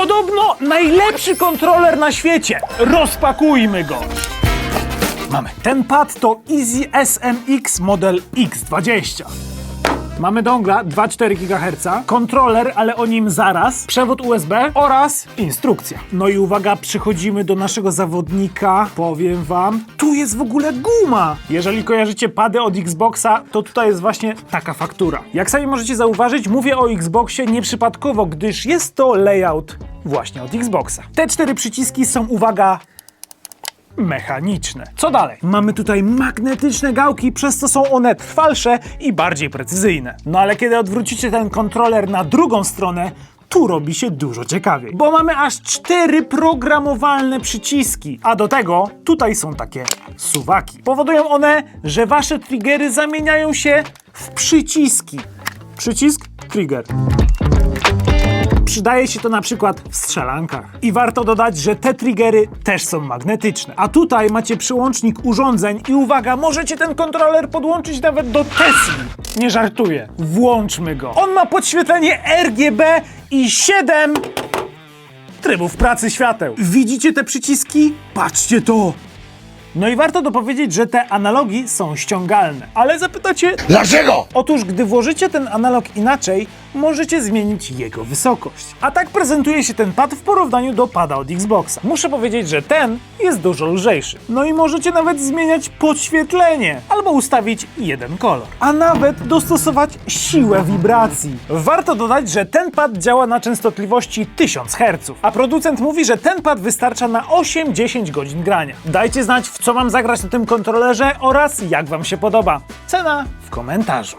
Podobno najlepszy kontroler na świecie. Rozpakujmy go. Mamy. Ten pad to Easy SMX model X20. Mamy dongla 2,4 GHz, kontroler, ale o nim zaraz, przewód USB oraz instrukcja. No i uwaga, przechodzimy do naszego zawodnika. Powiem wam, tu jest w ogóle guma. Jeżeli kojarzycie pady od Xboxa, to tutaj jest właśnie taka faktura. Jak sami możecie zauważyć, mówię o Xboxie nieprzypadkowo, gdyż jest to layout właśnie od Xboxa. Te cztery przyciski są, uwaga, mechaniczne. Co dalej? Mamy tutaj magnetyczne gałki, przez co są one trwalsze i bardziej precyzyjne. No ale kiedy odwrócicie ten kontroler na drugą stronę, tu robi się dużo ciekawiej, bo mamy aż cztery programowalne przyciski, a do tego tutaj są takie suwaki. Powodują one, że wasze triggery zamieniają się w przyciski. Przycisk, trigger. Przydaje się to na przykład w strzelankach. I warto dodać, że te triggery też są magnetyczne. A tutaj macie przyłącznik urządzeń i uwaga, możecie ten kontroler podłączyć nawet do Tesli. Nie żartuję. Włączmy go. On ma podświetlenie RGB i 7 trybów pracy świateł. Widzicie te przyciski? Patrzcie to! No i warto dopowiedzieć, że te analogi są ściągalne. Ale zapytacie, Dlaczego? Otóż, gdy włożycie ten analog inaczej, możecie zmienić jego wysokość. A tak prezentuje się ten pad w porównaniu do pada od Xboxa. Muszę powiedzieć, że ten jest dużo lżejszy. No i możecie nawet zmieniać podświetlenie, albo ustawić jeden kolor, a nawet dostosować siłę wibracji. Warto dodać, że ten pad działa na częstotliwości 1000 Hz, a producent mówi, że ten pad wystarcza na 8-10 godzin grania. Dajcie znać, w co mam zagrać na tym kontrolerze oraz jak wam się podoba. Cena w komentarzu.